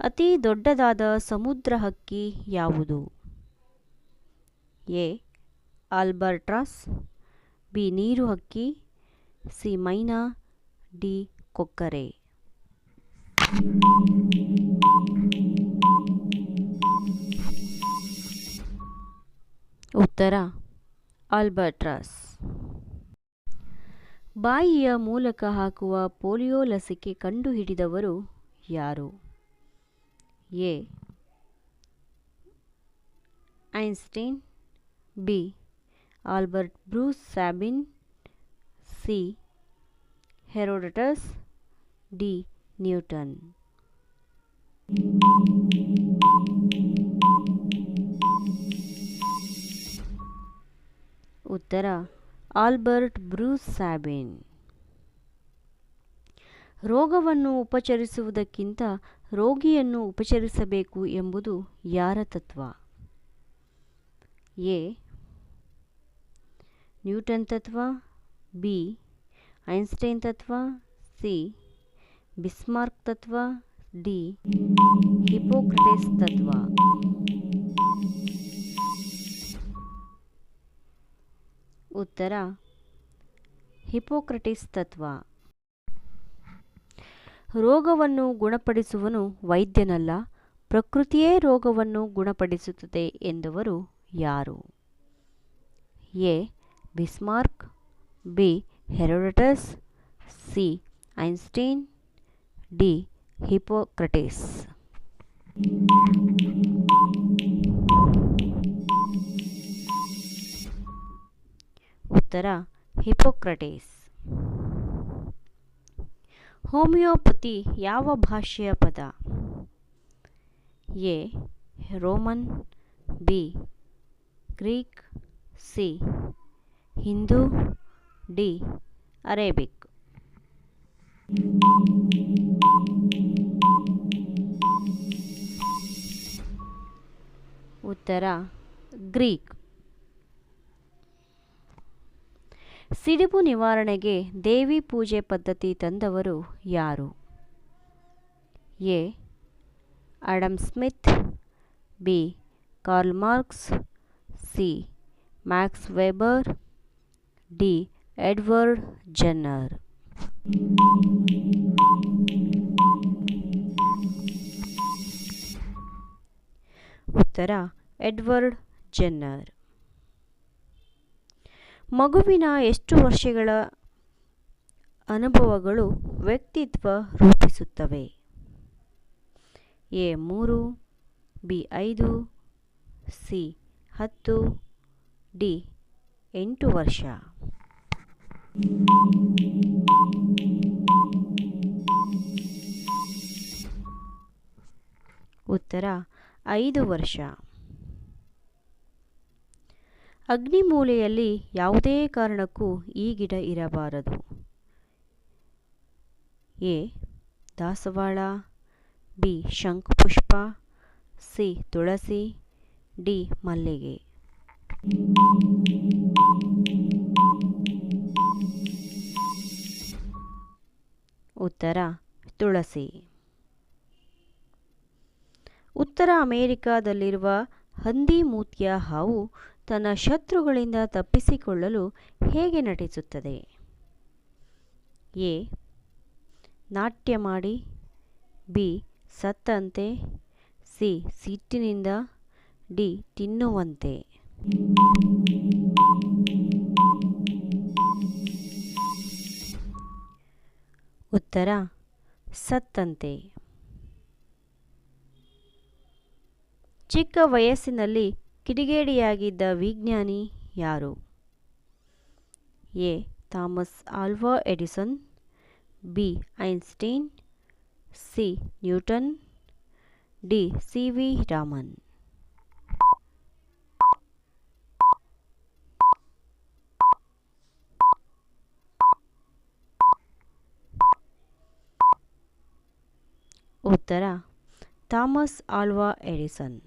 ಅತಿ ದೊಡ್ಡದಾದ ಸಮುದ್ರ ಹಕ್ಕಿ ಯಾವುದು? ಎ. Albatross, B. ನೀರು ಹಕ್ಕಿ, ಸಿ. ಮೈನಾ, ಡಿ. ಕೊಕ್ಕರೆ. ಉತ್ತರ, ಆಲ್ಬರ್ಟ್ರಾಸ್. ಬಾಯಿಯ ಮೂಲಕ ಹಾಕುವ ಪೋಲಿಯೋ ಲಸಿಕೆ ಕಂಡುಹಿಡಿದವರು ಯಾರು? A Einstein B Albert Bruce Sabin C Herodotus D Newton ಉತ್ತರ ಆಲ್ಬರ್ಟ್ ಬ್ರೂಸ್ ಸ್ಯಾಬಿನ್ ರೋಗವನ್ನು ಉಪಚರಿಸುವುದಕ್ಕಿಂತ ರೋಗಿಯನ್ನು ಉಪಚರಿಸಬೇಕು ಎಂಬುದು ಯಾರ ತತ್ವ? ಎ. ನ್ಯೂಟನ್ ತತ್ವ, ಬಿ. ಐನ್ಸ್ಟೈನ್ ತತ್ವ, ಸಿ. ಬಿಸ್ಮಾರ್ಕ್ ತತ್ವ, ಡಿ. ಹಿಪೋಕ್ರಟಿಸ್ ತತ್ವ. ಉತ್ತರ. ಹಿಪೋಕ್ರಟಿಸ್ ತತ್ವ. ರೋಗವನ್ನು ಗುಣಪಡಿಸುವನು ವೈದ್ಯನಲ್ಲ, ಪ್ರಕೃತಿಯೇ ರೋಗವನ್ನು ಗುಣಪಡಿಸುತ್ತದೆ ಎಂದವರು ಯಾರು? A. Bismarck, B. Herodotus, C. Einstein, D. Hippocrates ಉತ್ತರ ಹಿಪೋಕ್ರಟಿಸ್ ಹೋಮಿಯೋಪತಿ ಯಾವ ಭಾಷೆಯ ಪದ? A Roman B Greek C Hindu D Arabic. ಉತ್ತರ ಗ್ರೀಕ್. ಸಿಡಿಬು ನಿವಾರಣೆಗೆ ದೇವಿ ಪೂಜೆ ಪದ್ಧತಿ ತಂದವರು ಯಾರು? A. Adam Smith, B. Karl Marx, C. Max Weber, D. Edward Jenner. ಉತ್ತರ, ಎಡ್ವರ್ಡ್ ಜನ್ನರ್. ಮಗುವಿನ ಎಷ್ಟು ವರ್ಷಗಳ ಅನುಭವಗಳು ವ್ಯಕ್ತಿತ್ವ ರೂಪಿಸುತ್ತವೆ? ಎ ಮೂರು, ಬಿ ಐದು, ಸಿ ಹತ್ತು, ಡಿ ಎಂಟು ವರ್ಷ. ಉತ್ತರ, ಐದು ವರ್ಷ. ಅಗ್ನಿಮೂಲೆಯಲ್ಲಿ ಯಾವುದೇ ಕಾರಣಕ್ಕೂ ಈ ಗಿಡ ಇರಬಾರದು. ಎ. ದಾಸವಾಳ, ಬಿ. ಶಂಖಪುಷ್ಪ, ಸಿ. ತುಳಸಿ, ಡಿ. ಮಲ್ಲಿಗೆ. ಉತ್ತರ, ತುಳಸಿ. ಉತ್ತರ ಅಮೆರಿಕಾದಲ್ಲಿರುವ ಹಂದಿಮೂತ್ಯ ಹಾವು ತನ್ನ ಶತ್ರುಗಳಿಂದ ತಪ್ಪಿಸಿಕೊಳ್ಳಲು ಹೇಗೆ ನಟಿಸುತ್ತದೆ? ಎ. ನಾಟ್ಯ ಮಾಡಿ. ಬಿ. ಸತ್ತಂತೆ. ಸಿ. ಸಿಟ್ಟಿನಿಂದ. ಡಿ. ತಿನ್ನುವಂತೆ. ಉತ್ತರ. ಸತ್ತಂತೆ. ಚಿಕ್ಕ ವಯಸ್ಸಿನಲ್ಲಿ ಕಿಡಿಗೇಡಿಯಾಗಿದ್ದ ವಿಜ್ಞಾನಿ ಯಾರು? A. Thomas Alva Edison, B. Einstein, C. Newton, D. C. V. Raman. ಉತ್ತರ. Thomas Alva Edison.